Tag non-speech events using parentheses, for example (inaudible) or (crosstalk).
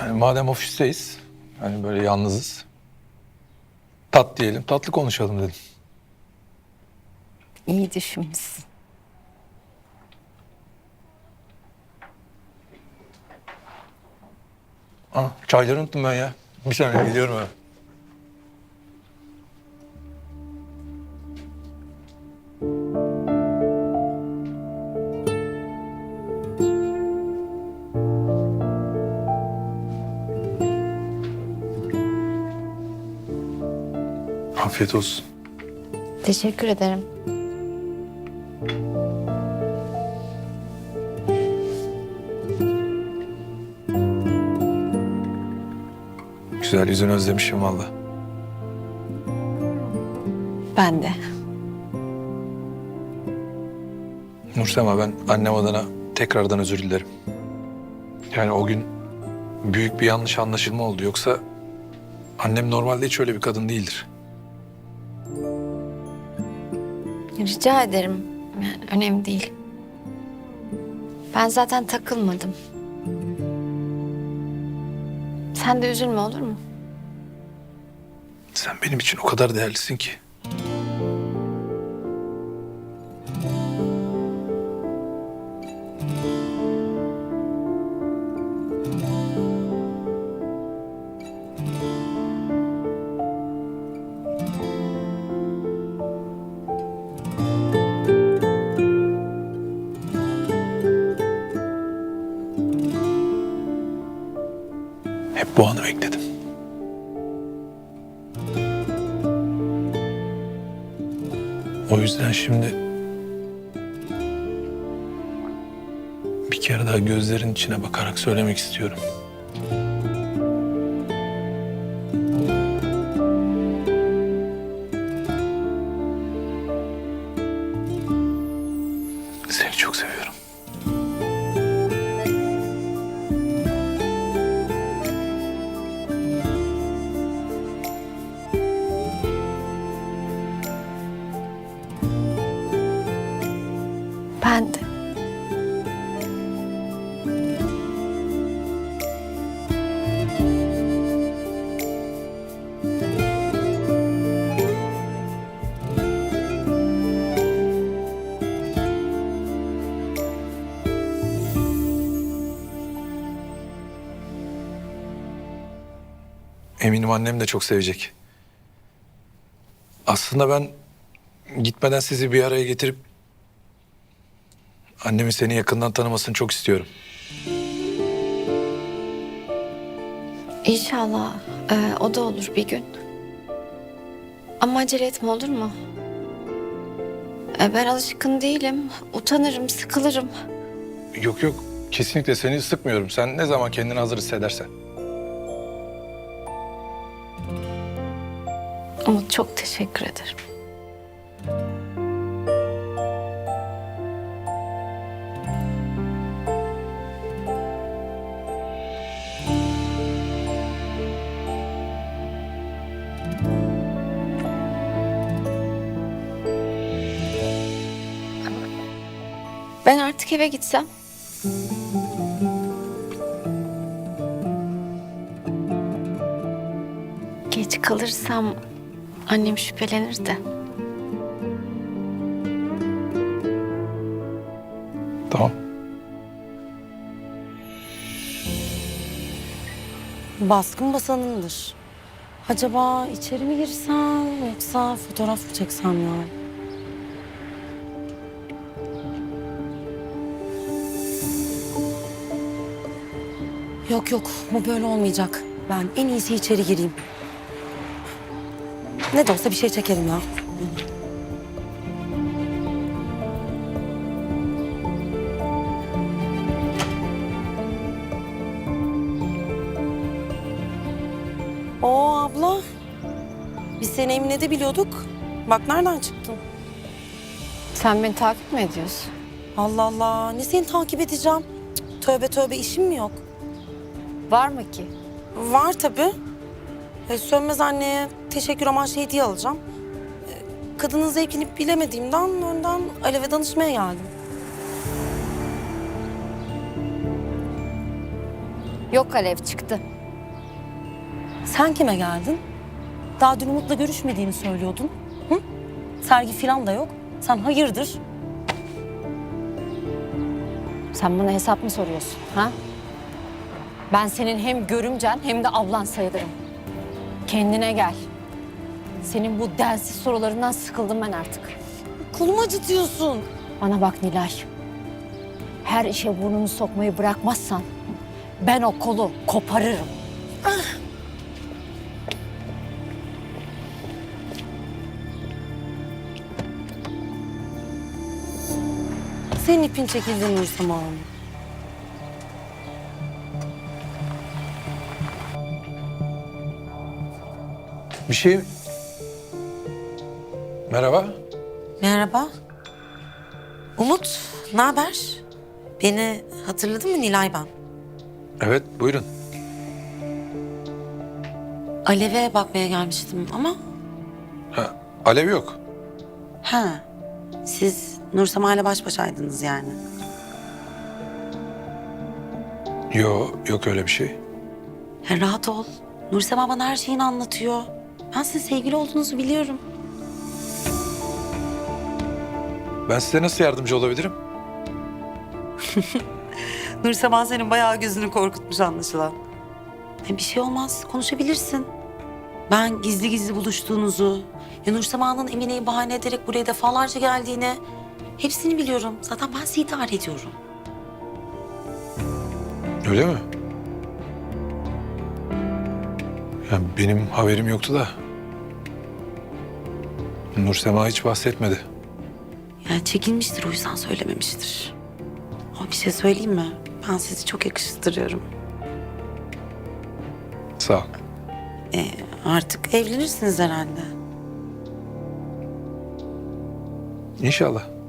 Yani madem ofisteyiz, hani böyle yalnızız. Tat diyelim, tatlı konuşalım dedim. İyi düşünmüşsün. Aa, çayları unuttum ben ya. Bir saniye geliyorum hemen. Afiyet olsun. Teşekkür ederim. Güzel yüzünü özlemişim valla. Ben de. Nursema ben annem adına tekrardan özür dilerim. Yani o gün büyük bir yanlış anlaşılma oldu. Yoksa annem normalde hiç öyle bir kadın değildir. Rica ederim. Önemli değil. Ben zaten takılmadım. Sen de üzülme olur mu? Sen benim için o kadar değerlisin ki. Bu anı bekledim. O yüzden şimdi bir kere daha gözlerin içine bakarak söylemek istiyorum. Seni çok seviyorum. Eminim annem de çok sevecek. Aslında ben gitmeden sizi bir araya getirip annemin seni yakından tanımasını çok istiyorum. İnşallah e, o da olur bir gün. Ama acele etme olur mu? E, ben alışkın değilim. Utanırım, sıkılırım. Yok yok kesinlikle seni sıkmıyorum. Sen ne zaman kendini hazır hissedersen. Ama çok teşekkür ederim. Ben artık eve gitsem. Geç kalırsam annem şüphelenir de. Tamam. Baskın basanındır. Acaba içeri mi girsem yoksa fotoğraf mı çeksem ya? Yok yok bu böyle olmayacak. Ben en iyisi içeri gireyim. Ne de olsa bir şey çekerim ya. Oo abla. Biz seni Emine'de biliyorduk. Bak nereden çıktın? Sen beni takip mi ediyorsun? Allah Allah. Ne seni takip edeceğim? Cık, Tövbe tövbe işim mi yok? Var mı ki? Var tabii. E, Sönmez anneye teşekkür amaçlı hediye alacağım. E, kadının zevkini bilemediğimden önden Alev'e danışmaya geldim. Yok alev çıktı. Sen kime geldin? Daha dün Umut'la görüşmediğini söylüyordun. Hı? Sergi falan da yok. Sen hayırdır? Sen bana hesap mı soruyorsun ha? Ben senin hem görümcen hem de ablan sayılırım. Kendine gel. Senin bu densiz sorularından sıkıldım ben artık. Kolumu acıtıyorsun. Bana bak Nilay. Her işe burnunu sokmayı bırakmazsan ben o kolu koparırım. Senin ipin çekildi Nursema Hanım. Bir şey... Merhaba. Merhaba. Umut, ne haber? Beni hatırladın mı Nilay ben? Evet buyurun. Alev'e bakmaya gelmiştim ama... Ha, alev yok. Ha, siz Nursema ile baş başaydınız yani. Yo, yok öyle bir şey. Ya rahat ol. Nursema bana her şeyini anlatıyor. Ben sizin sevgili olduğunuzu biliyorum. Ben size nasıl yardımcı olabilirim? (laughs) Nursema senin bayağı gözünü korkutmuş anlaşılan. E, bir şey olmaz, konuşabilirsin. Ben gizli gizli buluştuğunuzu, ya Nursema'nın Emine'yi bahane ederek buraya defalarca geldiğini... ...hepsini biliyorum. Zaten ben sizi idare ediyorum. Öyle mi? Ya benim haberim yoktu da. Nursema hiç bahsetmedi. Yani çekinmiştir o yüzden söylememiştir. Ama bir şey söyleyeyim mi? Ben sizi çok yakıştırıyorum. Sağ ol. E, artık evlenirsiniz herhalde. İnşallah.